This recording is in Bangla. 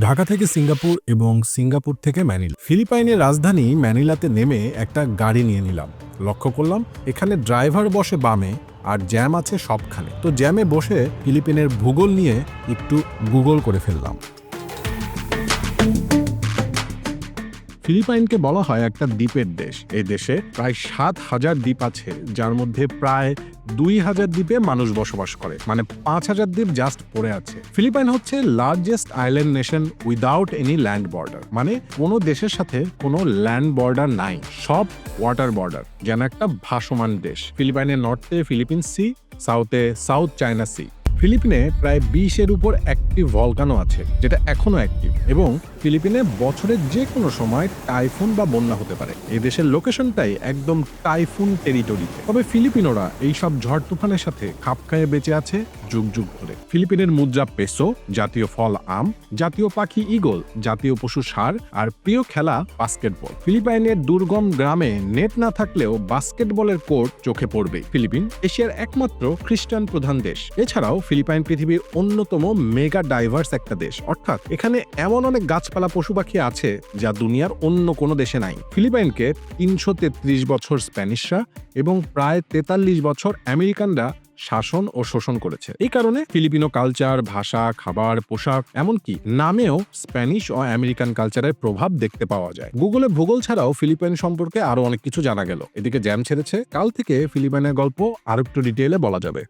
ঢাকা থেকে সিঙ্গাপুর এবং সিঙ্গাপুর থেকে ম্যানিলা। ফিলিপাইনের রাজধানী ম্যানিলাতে নেমে একটা গাড়ি নিয়ে নিলাম। লক্ষ্য করলাম, এখানে ড্রাইভার বসে বামে আর জ্যাম আছে সবখানে। তো জ্যামে বসে ফিলিপিনের ভূগোল নিয়ে একটু গুগল করে ফেললাম। ফিলিপাইনকে বলা হয় একটা দ্বীপের দেশ। এই দেশে প্রায় সাত হাজার দ্বীপ আছে, যার মধ্যে প্রায় দুই হাজার দ্বীপে মানুষ বসবাস করে মানে পাঁচ হাজার দ্বীপ জাস্ট পড়ে আছে। ফিলিপাইন হচ্ছে largest island nation without any land border মানে কোনো দেশের সাথে কোনো ল্যান্ড বর্ডার নাই, সব ওয়াটার বর্ডার যেন একটা ভাসমান দেশ। ফিলিপাইনের নর্থে ফিলিপিন সি সাউথে সাউথ চায়না সি ফিলিপিনে প্রায় বিশের উপর অ্যাক্টিভ ভলকানো আছে, যেটা এখনও অ্যাক্টিভ এবং ফিলিপিনে বছরের যে কোনো সময় টাইফুন বা বন্যা হতে পারে। এই দেশের লোকেশনটাই একদম টাইফুন টেরিটরিতে তবে ফিলিপিনোরা এই সব ঝড় তুফানের সাথে খাপ খায়ে বেঁচে আছে যুগ যুগ ধরে। ফিলিপিনের মুদ্রা পেসো, জাতীয় ফল আম, জাতীয় পাখি ইগল জাতীয় পশু সার আর প্রিয় খেলা বাস্কেটবল। ফিলিপাইনের দুর্গম গ্রামে নেট না থাকলেও বাস্কেটবলের কোর্ট চোখে পড়বে ফিলিপিন এশিয়ার একমাত্র খ্রিস্টান প্রধান দেশ। এছাড়াও ফিলিপাইন পৃথিবীর অন্যতম মেগা ডাইভার্স একটা দেশ। অর্থাৎ এখানে এমন অনেক গাছপালা পশু পাখি আছে যা দুনিয়ার অন্য কোনো দেশে নাই। ফিলিপাইনকে তিনশো তেত্রিশ বছর স্প্যানিশরা এবং প্রায় তেতাল্লিশ বছর আমেরিকানরা শাসন ও শোষণ করেছে। এই কারণে ফিলিপিনো কালচার, ভাষা, খাবার, পোশাক, এমনকি নামেও স্প্যানিশ ও আমেরিকান কালচারের প্রভাব দেখতে পাওয়া যায়। গুগলে ভূগোল ছাড়াও ফিলিপাইন সম্পর্কে আরও অনেক কিছু জানা গেল। এদিকে জ্যাম ছেড়েছে। কাল থেকে ফিলিপাইনের গল্প আরও একটু ডিটেইলে বলা যাবে।